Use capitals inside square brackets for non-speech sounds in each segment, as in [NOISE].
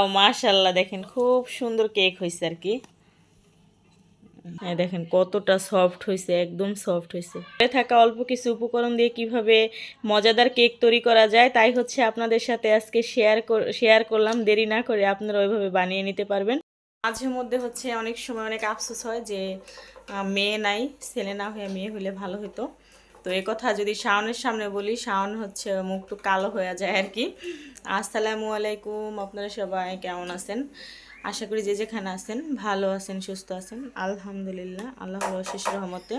Wow মাশাল্লাহ দেখেন, খুব সুন্দর কেক হয়েছে আর কি। এই দেখেন কতটা সফট হয়েছে একদম সফট হয়েছে থাকা অল্প কিছু উপকরণ দিয়ে কীভাবে মজাদার কেক তৈরি করা যায়, তাই হচ্ছে আপনাদের সাথে আজকে শেয়ার শেয়ার করলাম। দেরি না করে আপনারা ওইভাবে বানিয়ে নিতে পারবেন। মাঝে মধ্যে হচ্ছে অনেক সময় অনেক আফসোস হয় যে মেয়ে নাই, ছেলে না হয়ে মেয়ে হলে ভালো হতো। তো এই কথা যদি শাওনের সামনে বলি, শাওন হচ্ছে মুখটু কালো হয়ে যায় আর কি। আসসালামু আলাইকুম, আপনারা সবাই কেমন আছেন? আশা করি যে যেখানে আছেন, ভালো আছেন, সুস্থ আছেন। আলহামদুলিল্লাহ আল্লাহ শেষ রহমতে।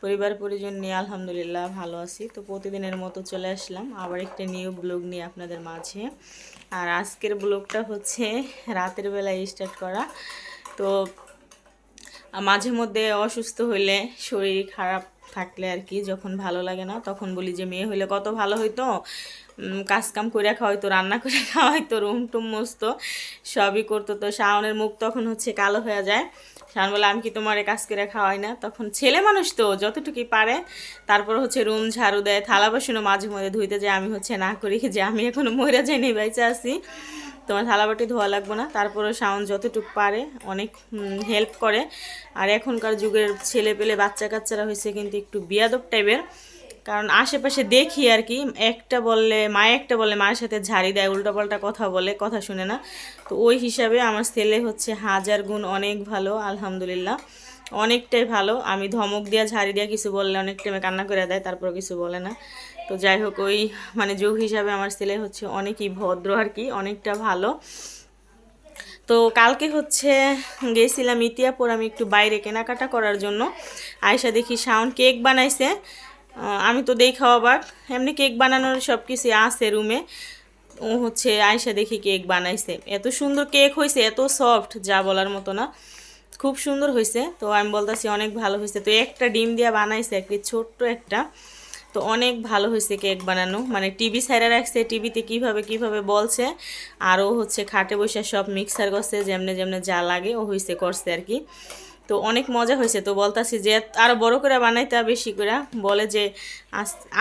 পরিবার, পরিজন নিয়ে আলহামদুলিল্লাহ ভালো আছি। তো প্রতিদিনের মতো চলে আসলাম আবার একটা নিউ ব্লগ নিয়ে আপনাদের মাঝে। আর আজকের ব্লগটা হচ্ছে রাতের বেলায় স্টার্ট করা। তো, মাঝে মধ্যে অসুস্থ হইলে শরীর খারাপ থাকলে আর কি যখন ভালো লাগে না তখন বলি যে মেয়ে হইলে কত ভালো হইতো। উম, কাজ কাম করে খাওয়াইতো রান্না করে [LAUGHS] খাওয়াইতো রুম টুম মস্ত সবই করতো। তো শাওনের মুখ তখন হচ্ছে কালো হয়ে যায়। শাওন বলে আমি কি তোমারে কাজ করে খাওয়াই না? তখন ছেলে মানুষ তো যতটুকুই পারে। তারপর হচ্ছে রুম ঝাড়ু দেয় থালা বাসনও মাঝে মধ্যে ধুইতে যায়। আমি হচ্ছে না করি যে আমি এখনও মরে যাইনি বাইচে আছি। তোমার থালাবাটি ধোয়া লাগবে না তারপরে শাওন যতটুকু পারে, অনেক হেল্প করে। আর এখনকার যুগের ছেলে পেলে, বাচ্চা কাচ্চারা হয়েছে কিন্তু একটু বিয়াদব টাইপের কারণ আশেপাশে দেখি আর কি, একটা বললে মায়ে একটা বলে মায়ের সাথে ঝাড়ি দেয়, উল্টাপাল্টা কথা বলে, কথা শুনে না। তো ওই হিসাবে আমার ছেলে হচ্ছে হাজার গুণ অনেক ভালো, আলহামদুলিল্লাহ। অনেকটাই ভালো। আমি ধমক দিয়া, ঝাড়ি দিয়া কিছু বললে অনেক টাইমে কান্না করে দেয় তারপর কিছু বলে না। তো যাই হোক, ওই মানে যোগ হিসাবে আমার ছেলে হচ্ছে অনেকই ভদ্র আর কি, অনেকটা ভালো। তো কালকে হচ্ছে গেছিলাম ইতিয়াপুর আমি একটু বাইরে কেনাকাটা করার জন্য। আয়সা দেখি শাওন কেক বানাইছে। আমি তো খাওয়া বাট এমনি কেক বানানোর সব কিছু আছে রুমে। ও হচ্ছে আয়সা দেখি কেক বানাইছে। এত সুন্দর কেক হয়েছে এত সফট, যা বলার মতো না। খুব সুন্দর হয়েছে তো আমি বলতেছি অনেক ভালো হয়েছে তো একটা ডিম দিয়ে বানাইছে একটি ছোট্ট একটা। তো অনেক ভালো হয়েছে কেক বানানো। মানে টিভি সাইডে রাখছে, টিভিতে কীভাবে কীভাবে বলছে। আর ও হচ্ছে খাটে বসে সব মিক্সার করছে, যেমনে যেমনে যা লাগে ও হয়েছে করছে আর কি। তো অনেক মজা হয়েছে। তো বলতাছি যে আরও বড় করে বানাইতে বেশি করে। বলে যে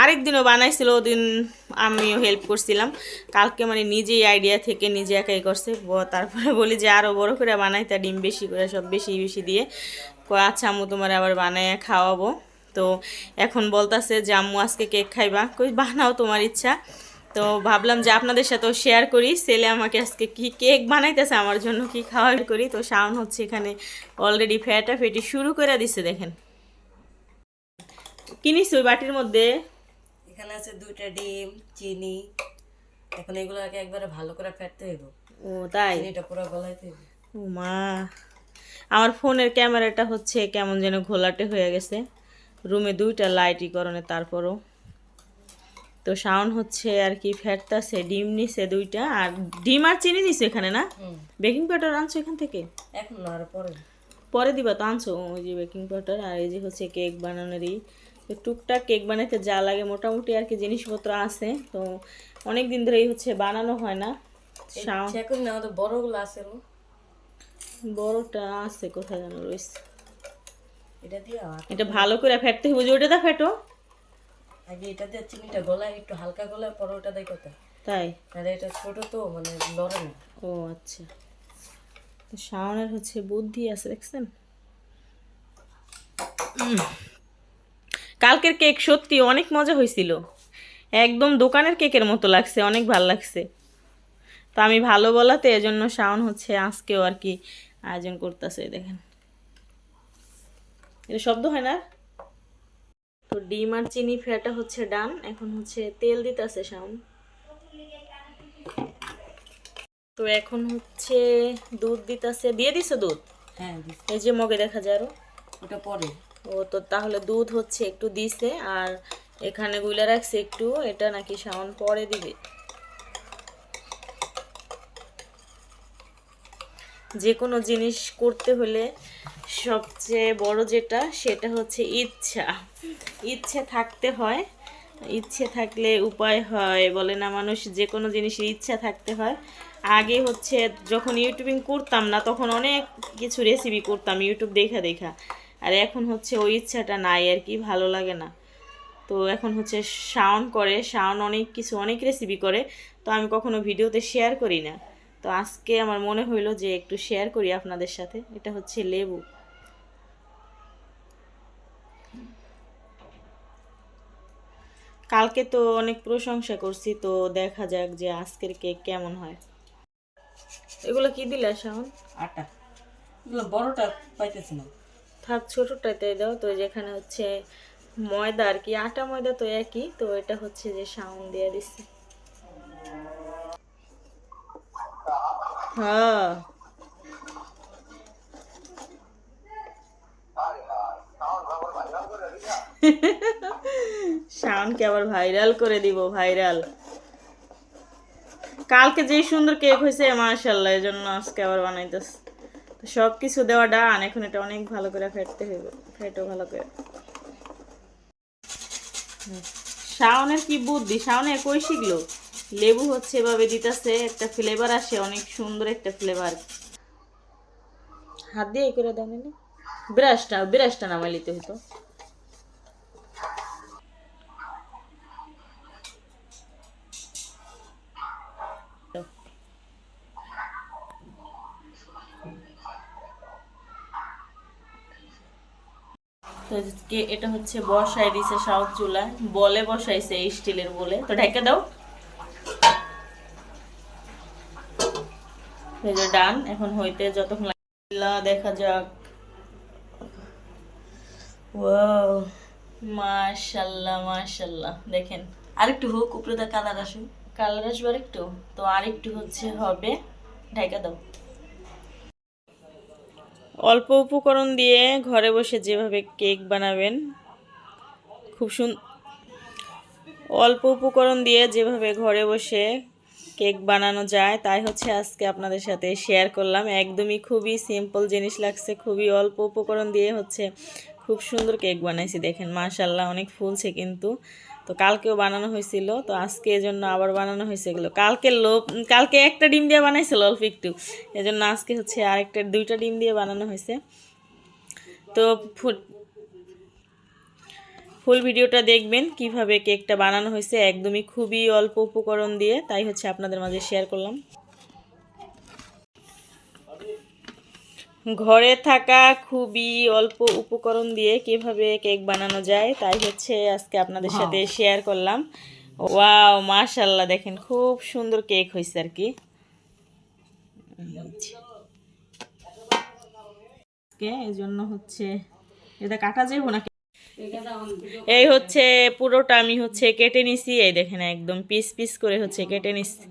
আরেক দিনও বানাইছিল ওদিন আমিও হেল্প করছিলাম। কালকে মানে নিজেই আইডিয়া থেকে নিজে একাই করছে। তারপরে বলি যে আরও বড় করে বানাইতে ডিম বেশি করে, সব বেশি বেশি দিয়ে। আচ্ছা আম্মু, তোমার আবার বানায় খাওয়াবো। তো এখন বলতাছে যে আম্মু আজকে কেক খাইবা? কই বানাও তোমার ইচ্ছা। তো ভাবলাম যে আপনাদের সাথেও শেয়ার করি। ছেলে আমাকে আজকে কি কেক বানাইতেছে আমার জন্য কি খাওয়া করি? তো শাওন হচ্ছে এখানে অলরেডি ফ্যাটা ফেটি শুরু করে দিছে দেখেন। কিনিস ওই বাটির মধ্যে? এখানে আছে দুইটা ডিম চিনি। এখন এগুলোকে একবারে ভালো করে ফেটতে হইব। ও তাই? এটা পুরো গলাইতে হইব। ও মা আমার ফোনের ক্যামেরাটা হচ্ছে কেমন যেন ঘোলাটে হয়ে গেছে। রুমে দুইটা লাইটই করণে তারপরও। তো শাওন হচ্ছে আর কি ফেটতাছে ডিম নিছে দুইটা আর ডিম আর চিনি নিছে এখানে না? বেকিং পাউডার আনছো এখান থেকে? এখন না আর পরে। পরে দিবা তো আনছো? ওই যে বেকিং পাউডার আর এই যে হচ্ছে কেক বানানোরই। তো টুকটাক কেক বানাইতে যা লাগে মোটামুটি আর কি জিনিসপত্র আছে। তো অনেক দিন ধরেই হচ্ছে বানানো হয় না। শাওন বড়গুলো আছে বড়টা আছে কোথায় যেন রয়েছে। এটা দিয়ে এটা ভালো করে ফেটতে হবে যে ওটা দা ফেটো। আগে এটা দিয়ে চিনিটা গলায় একটু হালকা গলায় পরে ওটা দেয় কথা তাই? আর এটা ছোট তো মানে লড়ে না। ও আচ্ছা। তো শাওনের হচ্ছে বুদ্ধি আছে দেখছেন। কালকের কেক সত্যি অনেক মজা হয়েছিল। একদম দোকানের কেকের মতো লাগছে অনেক ভালো লাগছে। তো আমি ভালো বলাতে এজন্য শাওন হচ্ছে আজকেও আর কি আয়োজন করতেছে দেখেন। এটা শব্দ হয় না। তো ডিম আর চিনি ফেটা হচ্ছে ডান এখন হচ্ছে তেল দিতেছে শাওন তো এখন হচ্ছে দুধ দিতেছে। দিয়ে দিছে দুধ? হ্যাঁ এই যে মগে দেখা যায় আরও। ওটা পরে। ও তো তাহলে দুধ হচ্ছে একটু দিছে আর এখানে গুলা রাখছে একটু এটা নাকি শাওন পরে দিবে। যে কোনো জিনিস করতে হলে সবচেয়ে বড় যেটা, সেটা হচ্ছে ইচ্ছা। ইচ্ছে থাকতে হয়, ইচ্ছে থাকলে উপায় হয়, বলে না মানুষ যে কোনো জিনিসের ইচ্ছা থাকতে হয়। আগে হচ্ছে যখন ইউটিউবিং করতাম না, তখন অনেক কিছু রেসিপি করতাম ইউটিউব দেখা দেখা। আর এখন হচ্ছে ওই ইচ্ছাটা নাই, আর কি ভালো লাগে না। তো এখন হচ্ছে শাওন করে শাওন অনেক কিছু, অনেক রেসিপি করে। তো আমি কখনো ভিডিওতে শেয়ার করি না। তো আজকে আমার মনে হইল যে একটু শেয়ার করি আপনাদের সাথে। এটা হচ্ছে লেবু। কালকে তো অনেক প্রশংসা করছি তো দেখা যাক যে আজকের কেক কেমন হয়। এগুলো কি দিলে শাওন? আটা। এগুলো বড়টা পাইতেছি না। থাক ছোটটাতে দাও। তো যেখানে হচ্ছে ময়দা আর কি আটা ময়দা তো একই তো এটা হচ্ছে যে শাউন দিয়ে দিচ্ছে। হ্যাঁ। আবার ভাইরাল করে দিব ভাইরাল কালকে যেই সুন্দর কেক হয়েছে মাশাল্লাহ এই জন্য আজকে আবার বানাইতেছে। সব কিছু দেওয়া ডান এখন এটা অনেক ভালো করে ফেটতে হবে, ফেটো ভালো করে। শাওনের কি বুদ্ধি? শাওনে কই শিখলো? লেবু হচ্ছে এভাবে দিতেছে একটা ফ্লেভার আসে অনেক সুন্দর একটা ফ্লেভার হাত দিয়ে করে দাও নানি। ব্রাশটা ব্রাশটা নামাই নিতে হতো তো এটা হচ্ছে বসাই দিছে সাউথ চুলা বলে বসাইছে স্টিলের বলে। তো ঢেকে দাও। যে ডান এখন হইতে যতক্ষণ দেখা যাক। ওয়াও মাশাল্লাহ মাশাল্লাহ। দেখেন আরেকটু হোক উপরে দা কালার আসুক। কালার আসবে একটু তো আরেকটু হচ্ছে হবে। ঢেকে দাও। অল্প উপকরণ দিয়ে ঘরে বসে যেভাবে কেক বানাবেন খুব সুন অল্প উপকরণ দিয়ে যেভাবে ঘরে বসে কেক বানানো যায়, তাই হচ্ছে আজকে আপনাদের সাথে শেয়ার করলাম। একদমই খুবই সিম্পল জিনিস লাগছে, খুবই অল্প উপকরণ দিয়ে হচ্ছে খুব সুন্দর কেক বানাইছি দেখেন মাশাল্লাহ অনেক ফুলছে কিন্তু। তো কালকেও বানানো হয়েছিল, তো আজকে এজন্য আবার বানানো হয়েছে এগুলো। কালকে লোভ, কালকে একটা ডিম দিয়ে বানাইছিল অল্প একটু, এজন্য আজকে হচ্ছে আরেকটা, দুইটা ডিম দিয়ে বানানো হয়েছে। তো ফুল ভিডিওটা দেখবেন কীভাবে কেকটা বানানো হয়েছে একদমই খুবই অল্প উপকরণ দিয়ে তাই হচ্ছে আপনাদের মাঝে শেয়ার করলাম। ঘরে থাকা খুবই অল্প উপকরণ দিয়ে কীভাবে কেক বানানো যায় তাই হচ্ছে আজকে আপনাদের সাথে শেয়ার করলাম। ওয়াও মাশাল্লাহ দেখেন খুব সুন্দর কেক হয়েছে আর কি। এই জন্য হচ্ছে এটা কাটা যাব না এই হচ্ছে পুরোটা আমি হচ্ছে কেটে নিছি, এই দেখেন একদম পিস পিস করে হচ্ছে কেটে নিছি।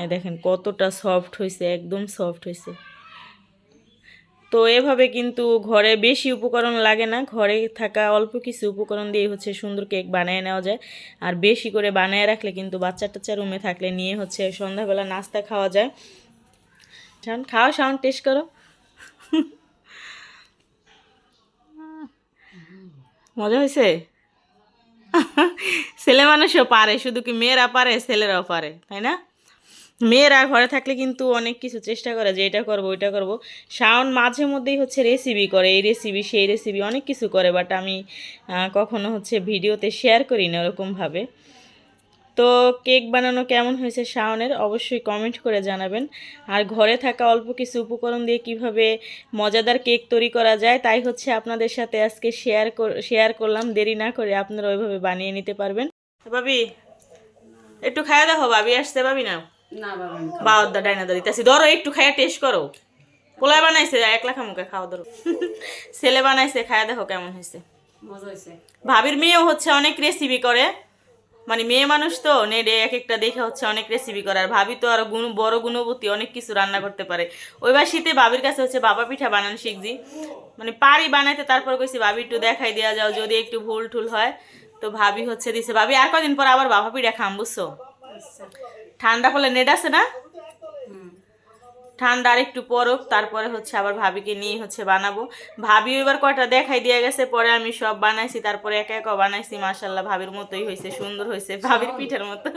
এই দেখেন কতটা সফট হয়েছে একদম সফট হয়েছে তো এভাবে কিন্তু ঘরে বেশি উপকরণ লাগে না, ঘরে থাকা অল্প কিছু উপকরণ দিয়ে হচ্ছে সুন্দর কেক বানিয়ে নেওয়া যায়। আর বেশি করে বানিয়ে রাখলে কিন্তু বাচ্চা টাচ্চা রুমে থাকলে নিয়ে হচ্ছে সন্ধ্যাবেলা নাস্তা খাওয়া যায়। শাওন খাও শাওন টেস্ট করো। মজা হয়েছে? ছেলে মানুষও পারে, শুধু কি মেয়েরা পারে, ছেলেরাও পারে, তাই না? মেয়েরা ঘরে থাকলে কিন্তু অনেক কিছু চেষ্টা করে যে এটা করব, ওইটা করব। শাওন মাঝে মধ্যেই হচ্ছে রেসিপি করে, এই রেসিপি সেই রেসিপি অনেক কিছু করে বাট আমি কখনো হচ্ছে ভিডিওতে শেয়ার করি না ওরকমভাবে। তো কেক বানানো কেমন হয়েছে শাওনের অবশ্যই কমেন্ট করে জানাবেন। আর ঘরে থাকা অল্প কিছু উপকরণ দিয়ে কীভাবে মজাদার কেক তৈরি করা যায় তাই হচ্ছে আপনাদের সাথে আজকে শেয়ার শেয়ার করলাম। দেরি না করে আপনারা ওইভাবে বানিয়ে নিতে পারবেন। ভাবি একটু খাওয়া দেখো ভাবি আসছে ভাবি না বাউদ্দা ডাইনাদা দিতেছি ধরো একটু খাইয়া টেস্ট করো। পোলায় বানাইছে এক লাখা মুখে খাওয়া ধরো। [LAUGHS] ছেলে বানাইছে খায়া দেখো কেমন হয়েছে। ভাবির মেয়েও হচ্ছে অনেক রেসিপি করে। মানে মেয়ে মানুষ তো নেডে এক একটা দেখে হচ্ছে অনেক রেসিপি করার। আর ভাবি তো আরও গুণ বড় গুণবতী অনেক কিছু রান্না করতে পারে। ওইবার শীতে বাবির কাছে হচ্ছে বাবা পিঠা বানানো শিখছি। মানে পারি বানাইতে তারপর কইছি ভাবি একটু দেখাই দেওয়া যাও যদি একটু ভুল ঠুল হয়। তো ভাবি হচ্ছে দিছে ভাবি আর কদিন পর আবার বাবা পিঠা খাম বুঝছ? ঠান্ডা ফলে নেট আছে না? ঠান্ডা আর একটু পরক তারপরে হচ্ছে আবার ভাবিকে নিয়ে হচ্ছে বানাবো। ভাবি এবার কয়টা দেখাই দিয়ে গেছে পরে আমি সব বানাইছি তারপরে একা একা বানাইছি মাসাল্লাহ ভাবির মতোই হয়েছে সুন্দর হয়েছে ভাবির পিঠের মতো।